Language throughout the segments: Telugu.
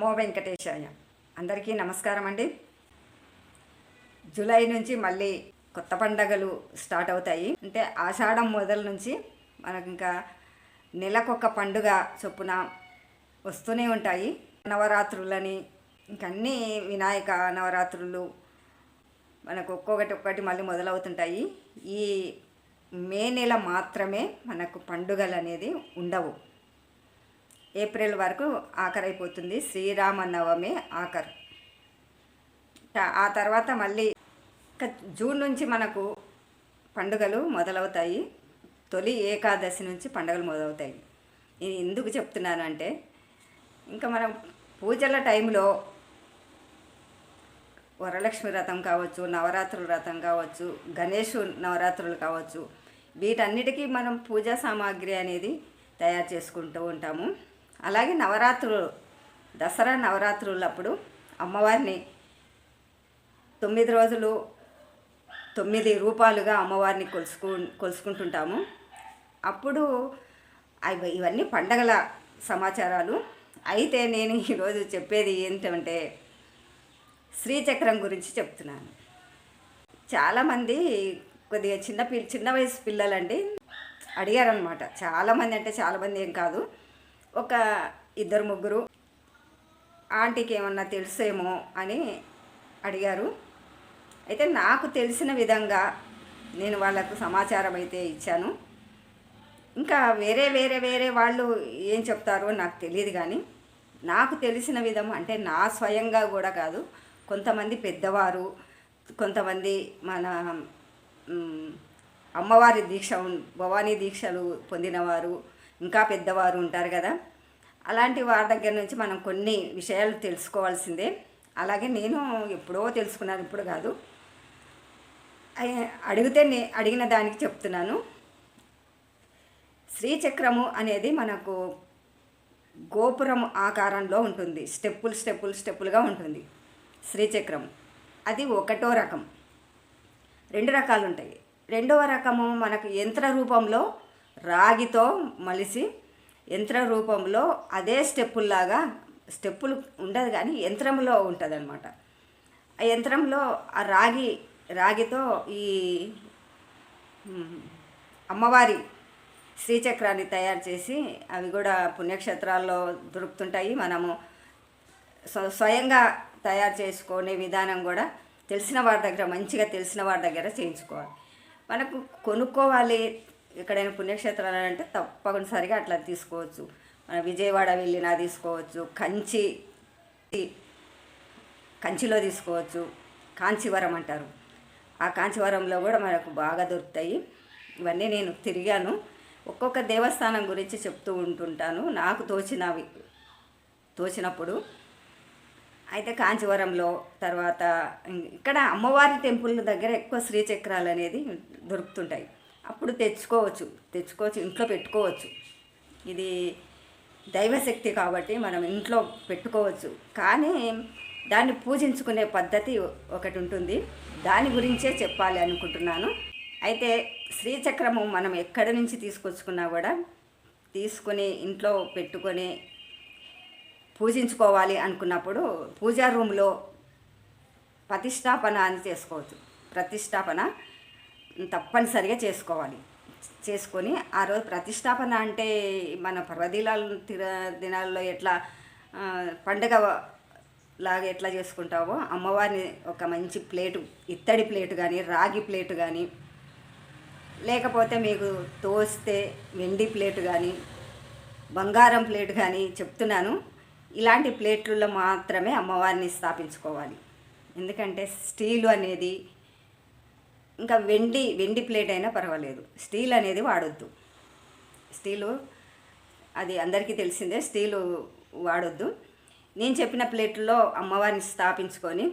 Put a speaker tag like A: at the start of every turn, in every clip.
A: నమో వెంకటేశాయ. అందరికీ నమస్కారం అండి. జూలై నుంచి మళ్ళీ కొత్త పండగలు స్టార్ట్ అవుతాయి. అంటే ఆషాఢం మొదల నుంచి మనకు ఇంకా నెలకొక పండుగ చొప్పున వస్తూనే ఉంటాయి. నవరాత్రులని ఇంకన్నీ వినాయక నవరాత్రులు మనకు ఒక్కొక్కటి ఒక్కటి మళ్ళీ మొదలవుతుంటాయి. ఈ మే నెల మాత్రమే మనకు పండుగలు అనేది ఉండవు. ఏప్రిల్ వరకు ఆఖరైపోతుంది. శ్రీరామనవమి ఆఖరు. ఆ తర్వాత మళ్ళీ ఇంకా జూన్ నుంచి మనకు పండుగలు మొదలవుతాయి. తొలి ఏకాదశి నుంచి పండుగలు మొదలవుతాయి. ఇది ఎందుకు చెప్తున్నాను అంటే ఇంకా మనం పూజల టైంలో వరలక్ష్మి వ్రతం కావచ్చు నవరాత్రుల వ్రతం కావచ్చు గణేష్ నవరాత్రులు కావచ్చు వీటన్నిటికీ మనం పూజా సామాగ్రి అనేది తయారు చేసుకుంటూ ఉంటాము. అలాగే నవరాత్రులు దసరా నవరాత్రులప్పుడు అమ్మవారిని తొమ్మిది రోజులు తొమ్మిది రూపాలుగా అమ్మవారిని కొలుసుకు కొలుసుకుంటుంటాము. అప్పుడు అవి ఇవన్నీ పండగల సమాచారాలు. అయితే నేను ఈరోజు చెప్పేది ఏంటంటే శ్రీచక్రం గురించి చెప్తున్నాను. చాలామంది కొద్దిగా చిన్న పిల్ల చిన్న వయసు పిల్లలండి అడిగారనమాట చాలామంది అంటే చాలామంది ఏం కాదు. ఒక ఇద్దరు ముగ్గురు ఆంటీకి ఏమన్నా తెలుసేమో అని అడిగారు. అయితే నాకు తెలిసిన విధంగా నేను వాళ్ళకు సమాచారం అయితే ఇచ్చాను. ఇంకా వేరే వేరే వేరే వాళ్ళు ఏం చెప్తారో నాకు తెలియదు కానీ నాకు తెలిసిన విధం అంటే నా స్వయంగా కూడా కాదు. కొంతమంది పెద్దవారు కొంతమంది మన అమ్మవారి దీక్ష భవానీ దీక్షలు పొందినవారు ఇంకా పెద్దవారు ఉంటారు కదా. అలాంటి వారి దగ్గర నుంచి మనం కొన్ని విషయాలు తెలుసుకోవాల్సిందే. అలాగే నేను ఎప్పుడో తెలుసుకున్నాను ఇప్పుడు కాదు. అడిగితే నే అడిగిన దానికి చెప్తున్నాను. శ్రీచక్రము అనేది మనకు గోపురం ఆకారంలో ఉంటుంది. స్టెప్పులు స్టెప్పులు స్టెప్పులుగా ఉంటుంది. శ్రీచక్రం అది ఒకటో రకం. రెండు రకాలు ఉంటాయి రెండవ రకము మనకు యంత్ర రూపంలో రాగితో మలిసి యంత్ర రూపంలో అదే స్టెప్పుల్లాగా స్టెప్పులు ఉండదు కానీ యంత్రంలో ఉంటుంది అనమాట ఆ యంత్రంలో ఆ రాగి రాగితో ఈ అమ్మవారి శ్రీచక్రాన్ని తయారు చేసి అవి కూడా పుణ్యక్షేత్రాల్లో దొరుకుతుంటాయి. మనము స్వయంగా తయారు చేసుకునే విధానం కూడా తెలిసిన వారి దగ్గర మంచిగా తెలిసిన వారి దగ్గర చేయించుకోవాలి. మనకు కొనుక్కోవాలి ఎక్కడైనా పుణ్యక్షేత్రాలు అంటే తప్పనిసరిగా అట్లా తీసుకోవచ్చు. మన విజయవాడ వెళ్ళినా తీసుకోవచ్చు. కంచి కంచిలో తీసుకోవచ్చు. కాంచీవరం అంటారు. ఆ కాంచీవరంలో కూడా మనకు బాగా దొరుకుతాయి. ఇవన్నీ నేను తిరిగాను. ఒక్కొక్క దేవస్థానం గురించి చెప్తూ ఉంటుంటాను. నాకు తోచినవి తోచినప్పుడు. అయితే కాంచీవరంలో తర్వాత ఇక్కడ అమ్మవారి టెంపుల్ దగ్గర ఎక్కువ శ్రీచక్రాలు అనేది దొరుకుతుంటాయి. అప్పుడు తెచ్చుకోవచ్చు తెచ్చుకోవచ్చు ఇంట్లో పెట్టుకోవచ్చు. ఇది దైవశక్తి కాబట్టి మనం ఇంట్లో పెట్టుకోవచ్చు. కానీ దాన్ని పూజించుకునే పద్ధతి ఒకటి ఉంటుంది. దాని గురించే చెప్పాలి అనుకుంటున్నాను. అయితే శ్రీచక్రము మనం ఎక్కడి నుంచి తీసుకొచ్చుకున్నా కూడా తీసుకొని ఇంట్లో పెట్టుకొని పూజించుకోవాలి అనుకున్నప్పుడు పూజా రూమ్లో ప్రతిష్టాపన అని చేసుకోవచ్చు. ప్రతిష్టాపన తప్పనిసరిగా చేసుకోవాలి. చేసుకొని ఆ రోజు ప్రతిష్టాపన అంటే మన పర్వదినాల దినాల్లో ఎట్లా పండగ లాగా ఎట్లా చేసుకుంటావో అమ్మవారిని ఒక మంచి ప్లేటు ఇత్తడి ప్లేటు కానీ రాగి ప్లేటు కానీ లేకపోతే మీకు తోస్తే వెండి ప్లేటు కానీ బంగారం ప్లేట్ కానీ చెప్తున్నాను. ఇలాంటి ప్లేట్లలో మాత్రమే అమ్మవారిని స్థాపించుకోవాలి. ఎందుకంటే స్టీలు అనేది ఇంకా వెండి వెండి ప్లేట్ అయినా పర్వాలేదు. స్టీల్ అనేది వాడొద్దు. స్టీలు అది అందరికీ తెలిసిందే స్టీలు వాడొద్దు. నేను చెప్పిన ప్లేట్లో అమ్మవారిని స్థాపించుకొని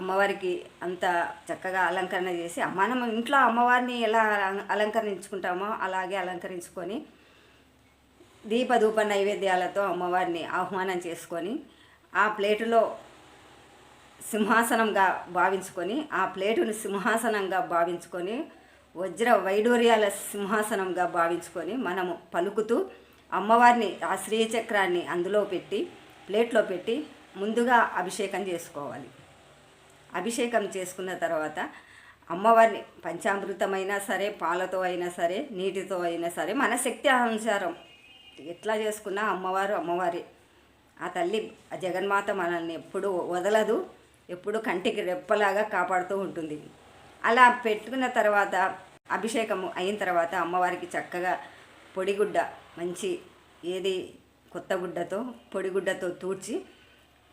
A: అమ్మవారికి అంత చక్కగా అలంకరణ చేసి మనం ఇంట్లో అమ్మవారిని ఎలా అలంకరించుకుంటామో అలాగే అలంకరించుకొని దీపధూప నైవేద్యాలతో అమ్మవారిని ఆహ్వానం చేసుకొని ఆ ప్లేటులో సింహాసనంగా భావించుకొని ఆ ప్లేటును సింహాసనంగా భావించుకొని వజ్ర వైడూర్యాల సింహాసనంగా భావించుకొని మనము పలుకుతూ అమ్మవారిని ఆ శ్రీచక్రాన్ని అందులో పెట్టి ప్లేట్లో పెట్టి ముందుగా అభిషేకం చేసుకోవాలి. అభిషేకం చేసుకున్న తర్వాత అమ్మవారిని పంచామృతమైనా సరే పాలతో అయినా సరే నీటితో అయినా సరే మన శక్తి అనుసారం ఎట్లా చేసుకున్నా అమ్మవారు అమ్మవారి. ఆ తల్లి జగన్మాత మనల్ని ఎప్పుడూ వదలదు. ఎప్పుడూ కంటికి రెప్పలాగా కాపాడుతూ ఉంటుంది. అలా పెట్టుకున్న తర్వాత అభిషేకం అయిన తర్వాత అమ్మవారికి చక్కగా పొడిగుడ్డ మంచి ఏది కొత్త గుడ్డతో పొడిగుడ్డతో తూడ్చి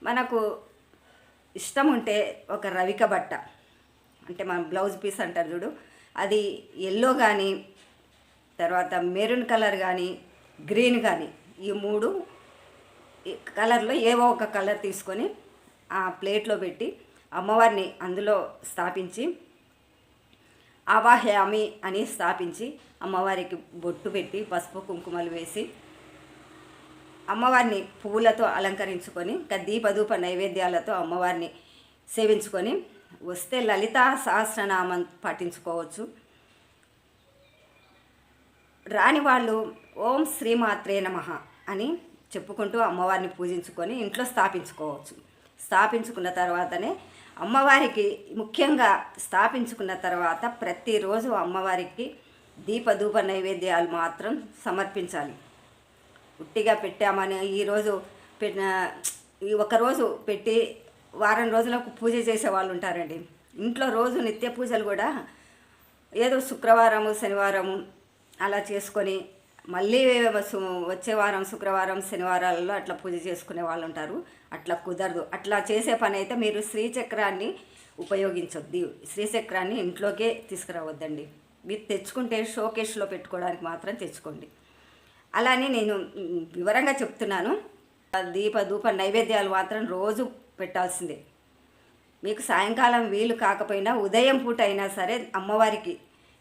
A: మనకు ఇష్టం ఉంటే ఒక రవిక బట్ట. అంటే మన బ్లౌజ్ పీస్ అంటారు చూడు అది ఎల్లో కానీ తర్వాత మెరూన్ కలర్ కానీ గ్రీన్ కానీ ఈ మూడు కలర్లో ఏవో ఒక కలర్ తీసుకొని ఆ ప్లేట్లో పెట్టి అమ్మవారిని అందులో స్థాపించి ఆవాహయామి అని స్థాపించి అమ్మవారికి బొట్టు పెట్టి పసుపు కుంకుమలు వేసి అమ్మవారిని పువ్వులతో అలంకరించుకొని ఇంకా దీపధూప నైవేద్యాలతో అమ్మవారిని సేవించుకొని వస్తే లలితా సహస్రనామం పాటించుకోవచ్చు. రాని వాళ్ళు ఓం శ్రీమాత్రే నమ అని చెప్పుకుంటూ అమ్మవారిని పూజించుకొని ఇంట్లో స్థాపించుకోవచ్చు. స్థాపించుకున్న తర్వాతనే అమ్మవారికి ముఖ్యంగా స్థాపించుకున్న తర్వాత ప్రతిరోజు అమ్మవారికి దీపధూప నైవేద్యాలు మాత్రం సమర్పించాలి. ఉట్టిగా పెట్టామని ఈరోజు పెట్టిన ఈ ఒకరోజు పెట్టి వారం రోజులకు పూజ చేసే వాళ్ళు ఉంటారండి. ఇంట్లో రోజు నిత్య పూజలు కూడా ఏదో శుక్రవారము శనివారము అలా చేసుకొని మళ్ళీ సు- వచ్చే వారం శుక్రవారం శనివారాలలో అట్లా పూజ చేసుకునే వాళ్ళు ఉంటారు. అట్లా కుదరదు. అట్లా చేసే పని అయితే మీరు శ్రీచక్రాన్ని ఉపయోగించొద్ది. శ్రీచక్రాన్ని ఇంట్లోకే తీసుకురావద్దండి. మీరు తెచ్చుకుంటే షోకేష్లో పెట్టుకోవడానికి మాత్రం తెచ్చుకోండి. అలానే నేను వివరంగా చెప్తున్నాను. దీప ధూప నైవేద్యాలు మాత్రం రోజు పెట్టాల్సిందే. మీకు సాయంకాలం వీలు కాకపోయినా ఉదయం పూట అయినా సరే అమ్మవారికి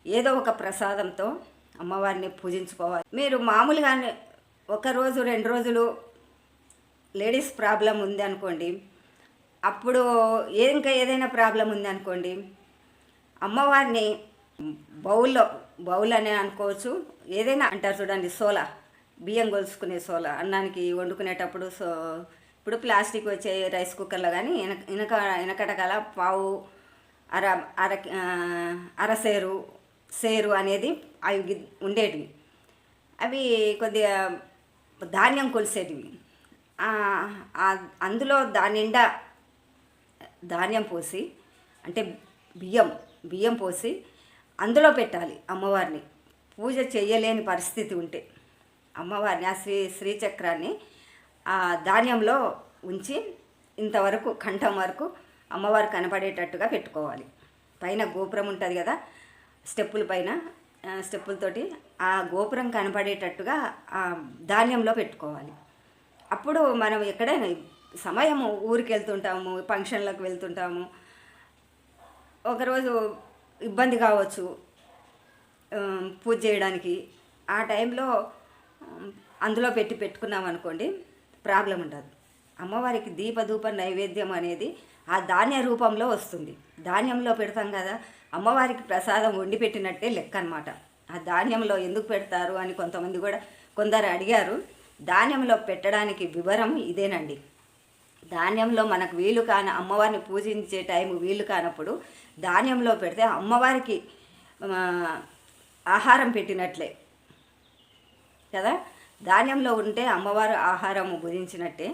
A: ఏదో ఒక ప్రసాదంతో అమ్మవారిని పూజించుకోవాలి. మీరు మామూలుగానే ఒకరోజు రెండు రోజులు లేడీస్ ప్రాబ్లం ఉంది అనుకోండి. అప్పుడు ఇంకా ఏదైనా ప్రాబ్లం ఉంది అనుకోండి. అమ్మవారిని బౌల్లో బౌల్ అని అనుకోవచ్చు. ఏదైనా అంటారు చూడండి సోలా. బియ్యం కొలుసుకునే సోలా. అన్నానికి వండుకునేటప్పుడు సో ఇప్పుడు ప్లాస్టిక్ వచ్చే రైస్ కుక్కర్లో కానీ వెనక వెనక వెనకటకాల పావు అర అర అరసేరు సేరు అనేది అవి ఉండేటివి. అవి కొద్దిగా ధాన్యం కొలిసేటివి. అందులో దాని నిండా ధాన్యం పోసి అంటే బియ్యం బియ్యం పోసి అందులో పెట్టాలి అమ్మవారిని. పూజ చేయలేని పరిస్థితి ఉంటే అమ్మవారిని ఆ శ్రీ శ్రీచక్రాన్ని ఆ ధాన్యంలో ఉంచి ఇంతవరకు కంఠం వరకు అమ్మవారు కనపడేటట్టుగా పెట్టుకోవాలి. పైన గోపురం ఉంటుంది కదా స్టెప్పుల పైన స్టెప్పులతోటి ఆ గోపురం కనపడేటట్టుగా ఆ ధాన్యంలో పెట్టుకోవాలి. అప్పుడు మనం ఎక్కడైనా సమయము ఊరికి వెళ్తుంటాము ఫంక్షన్లకు వెళ్తుంటాము. ఒకరోజు ఇబ్బంది కావచ్చు పూజ చేయడానికి. ఆ టైంలో అందులో పెట్టి పెట్టుకున్నాం అనుకోండి ప్రాబ్లం ఉండదు. అమ్మవారికి దీపధూప నైవేద్యం అనేది ఆ ధాన్య రూపంలో వస్తుంది. ధాన్యంలో పెడతాం కదా అమ్మవారికి ప్రసాదం వండి పెట్టినట్టే లెక్క అనమాట ఆ ధాన్యంలో ఎందుకు పెడతారు అని కొంతమంది కూడా కొందరు అడిగారు. ధాన్యంలో పెట్టడానికి వివరం ఇదేనండి. ధాన్యంలో మనకు వీలు కాని అమ్మవారిని పూజించే టైం వీలు కానప్పుడు ధాన్యంలో పెడితే అమ్మవారికి ఆహారం పెట్టినట్లే. కదా? ధాన్యంలో ఉంటే అమ్మవారు ఆహారం భుజించినట్టే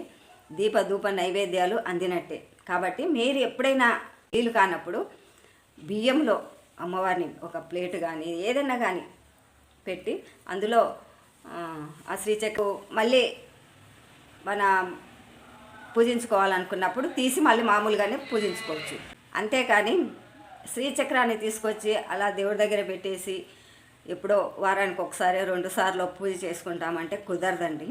A: దీప ధూప నైవేద్యాలు అందినట్టే. కాబట్టి మీరు ఎప్పుడైనా వీలు కానప్పుడు బియ్యంలో అమ్మవారిని ఒక ప్లేట్ కానీ ఏదైనా కానీ పెట్టి అందులో ఆ, ఆ శ్రీచక్కు మళ్ళీ మన పూజించుకోవాలనుకున్నప్పుడు తీసి మళ్ళీ మామూలుగానే పూజించుకోవచ్చు. అంతేకాని శ్రీచక్రాన్ని తీసుకొచ్చి అలా దేవుడి దగ్గర పెట్టేసి ఎప్పుడో వారానికి ఒకసారి రెండు సార్లు పూజ చేసుకుంటామంటే కుదరదండి.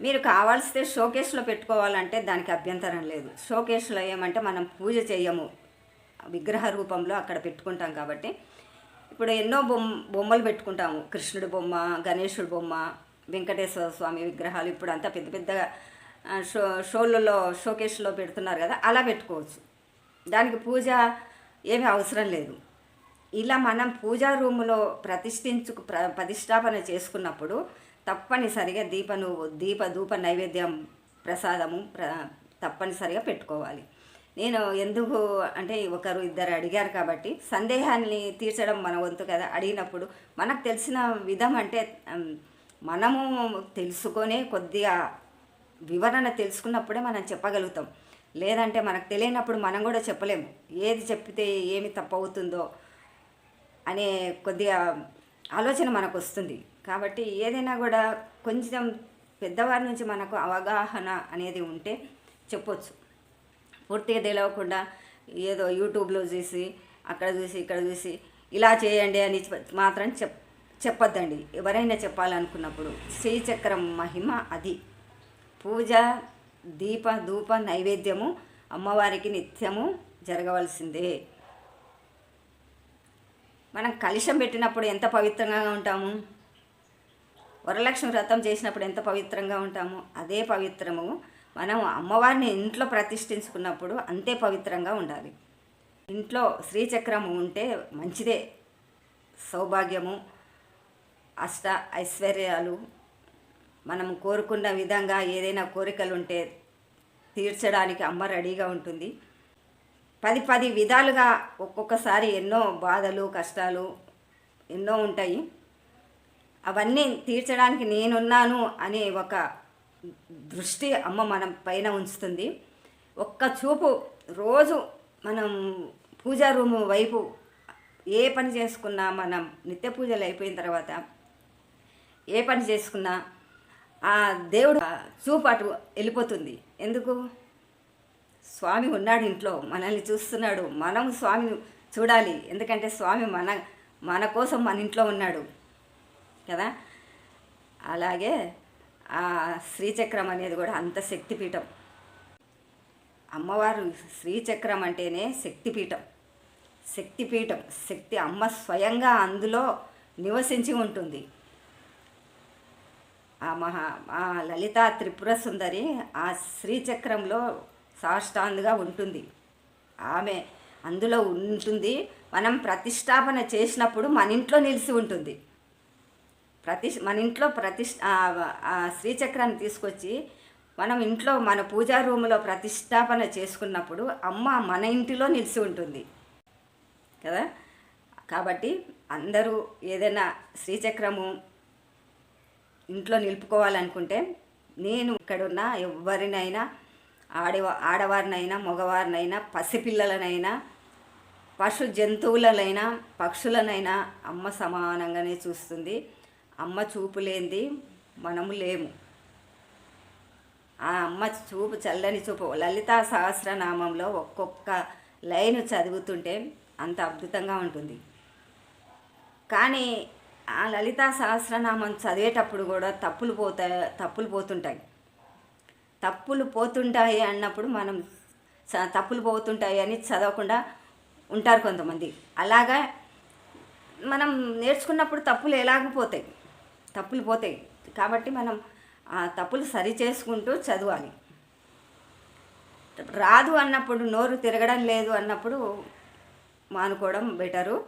A: మీరు కావాల్సితే షోకేస్లో పెట్టుకోవాలంటే దానికి అభ్యంతరం లేదు. షోకేస్లో ఏమంటే మనం పూజ చేయము. విగ్రహ రూపంలో అక్కడ పెట్టుకుంటాం కాబట్టి. ఇప్పుడు ఎన్నో బొమ్మ బొమ్మలు పెట్టుకుంటాము. కృష్ణుడి బొమ్మ గణేశుడి బొమ్మ వెంకటేశ్వర స్వామి విగ్రహాలు ఇప్పుడు అంతా పెద్ద పెద్దగా షో షోలలో షోకేస్లో పెడుతున్నారు కదా అలా పెట్టుకోవచ్చు. దానికి పూజ ఏమీ అవసరం లేదు. ఇలా మనం పూజా రూములో ప్రతిష్ఠించు ప్ర ప్రతిష్టాపన చేసుకున్నప్పుడు తప్పనిసరిగా దీపను దీప ధూప నైవేద్యం ప్రసాదము ప్ర తప్పనిసరిగా పెట్టుకోవాలి. నేను ఎందుకు అంటే ఒకరు ఇద్దరు అడిగారు కాబట్టి సందేహాన్ని తీర్చడం మన వంతు కదా అడిగినప్పుడు మనకు తెలిసిన విధం అంటే మనము తెలుసుకొనే కొద్దిగా వివరణ తెలుసుకున్నప్పుడే మనం చెప్పగలుగుతాం. లేదంటే మనకు తెలియనప్పుడు మనం కూడా చెప్పలేము. ఏది చెప్పితే ఏమి తప్పవుతుందో అనే కొద్దిగా ఆలోచన మనకు వస్తుంది. కాబట్టి ఏదైనా కూడా కొంచెం పెద్దవారి నుంచి మనకు అవగాహన అనేది ఉంటే చెప్పొచ్చు. పూర్తిగా తెలియకుండా ఏదో యూట్యూబ్లో చూసి అక్కడ చూసి ఇక్కడ చూసి ఇలా చేయండి అని మాత్రం చెప్ చెప్పొద్దండి. ఎవరైనా చెప్పాలనుకున్నప్పుడు శ్రీచక్ర మహిమ అది. పూజ దీప ధూప నైవేద్యము అమ్మవారికి నిత్యము జరగవలసిందే. మనం కలుషం పెట్టినప్పుడు ఎంత పవిత్రంగా ఉంటాము? వరలక్ష్మి వ్రతం చేసినప్పుడు ఎంత పవిత్రంగా ఉంటాము? అదే పవిత్రము. మనం అమ్మవారిని ఇంట్లో ప్రతిష్ఠించుకున్నప్పుడు అంతే పవిత్రంగా ఉండాలి. ఇంట్లో శ్రీచక్రము ఉంటే మంచిదే. సౌభాగ్యము అష్ట ఐశ్వర్యాలు మనం కోరుకున్న విధంగా ఏదైనా కోరికలు ఉంటే తీర్చడానికి అమ్మ రెడీగా ఉంటుంది. పది పది విధాలుగా ఒక్కొక్కసారి ఎన్నో బాధలు కష్టాలు ఎన్నో ఉంటాయి. అవన్నీ తీర్చడానికి నేనున్నాను అనే ఒక దృష్టి అమ్మ మనం పైన ఉంచుతుంది. ఒక్క చూపు రోజు మనం పూజా రూము వైపు ఏ పని చేసుకున్నా మనం నిత్య పూజలు అయిపోయిన తర్వాత ఏ పని చేసుకున్నా ఆ దేవుడు చూపు అటు వెళ్ళిపోతుంది. ఎందుకు? స్వామి ఉన్నాడు ఇంట్లో మనల్ని చూస్తున్నాడు మనం స్వామిని చూడాలి. ఎందుకంటే స్వామి మన మన కోసం మన ఇంట్లో ఉన్నాడు. కదా? అలాగే ఆ శ్రీచక్రం అనేది కూడా అంత శక్తిపీఠం. అమ్మవారు శ్రీచక్రం అంటేనే శక్తిపీఠం. శక్తిపీఠం శక్తి అమ్మ స్వయంగా అందులో నివసించి ఉంటుంది. ఆ మహా ఆ లలిత త్రిపుర సుందరి ఆ శ్రీచక్రంలో సాష్టాందుగా ఉంటుంది. ఆమె అందులో ఉంటుంది. మనం ప్రతిష్టాపన చేసినప్పుడు మన ఇంట్లో నిలిచి ఉంటుంది. ప్రతి మన ఇంట్లో ప్రతిష్ ఆ- శ్రీచక్రాన్ని తీసుకొచ్చి మనం ఇంట్లో మన పూజా రూములో ప్రతిష్టాపన చేసుకున్నప్పుడు అమ్మ మన ఇంటిలో నిలిచి ఉంటుంది. కదా? కాబట్టి అందరూ ఏదైనా శ్రీచక్రము ఇంట్లో నిలుపుకోవాలనుకుంటే నేను ఇక్కడున్న ఎవరినైనా ఆడవా ఆడవారినైనా మగవారినైనా పసిపిల్లలనైనా పశు జంతువులనైనా పక్షులనైనా అమ్మ సమానంగానే చూస్తుంది. అమ్మ చూపు లేనిది మనము లేము. ఆ అమ్మ చూపు చల్లని చూపు. లలితా సహస్రనామంలో ఒక్కొక్క లైన్ చదువుతుంటే అంత అద్భుతంగా ఉంటుంది. కానీ ఆ లలితా సహస్రనామం చదివేటప్పుడు కూడా తప్పులు పోతాయి తప్పులు పోతుంటాయి. తప్పులు పోతుంటాయి అన్నప్పుడు మనం తప్పులు పోతుంటాయి అని చదవకుండా ఉంటారు కొంతమంది. అలాగా మనం నేర్చుకున్నప్పుడు తప్పులు ఎలాగ పోతాయి. తప్పులు పోతాయి. కాబట్టి మనం ఆ తప్పులు సరి చేసుకుంటూ చదవాలి. రాదు అన్నప్పుడు నోరు తిరగడం లేదు అన్నప్పుడు మానుకోవడం బెటరు.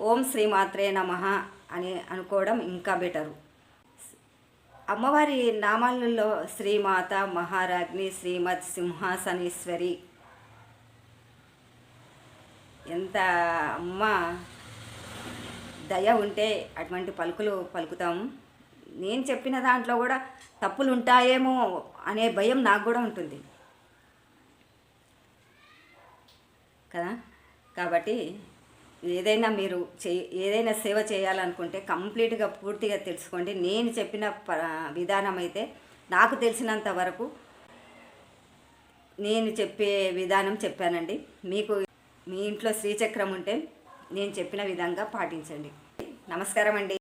A: ఓం శ్రీమాత్రే నమః అని అనుకోవడం ఇంకా బెటరు. అమ్మవారి నామాలలో శ్రీమాత మహారాజ్ని శ్రీమద్ సింహాసనేశ్వరి. ఎంత అమ్మ దయ ఉంటే అటువంటి పలుకులు పలుకుతాము నేను చెప్పిన దాంట్లో కూడా తప్పులు ఉంటాయేమో అనే భయం నాకు కూడా ఉంటుంది. కదా? కాబట్టి ఏదైనా మీరు చే ఏదైనా సేవ చేయాలనుకుంటే కంప్లీట్గా పూర్తిగా తెలుసుకోండి. నేను చెప్పిన ప విధానం అయితే నాకు తెలిసినంత వరకు నేను చెప్పే విధానం చెప్పానండి. మీకు మీ ఇంట్లో శ్రీచక్రం ఉంటే నేను చెప్పిన విధంగా పాటించండి. నమస్కారం అండి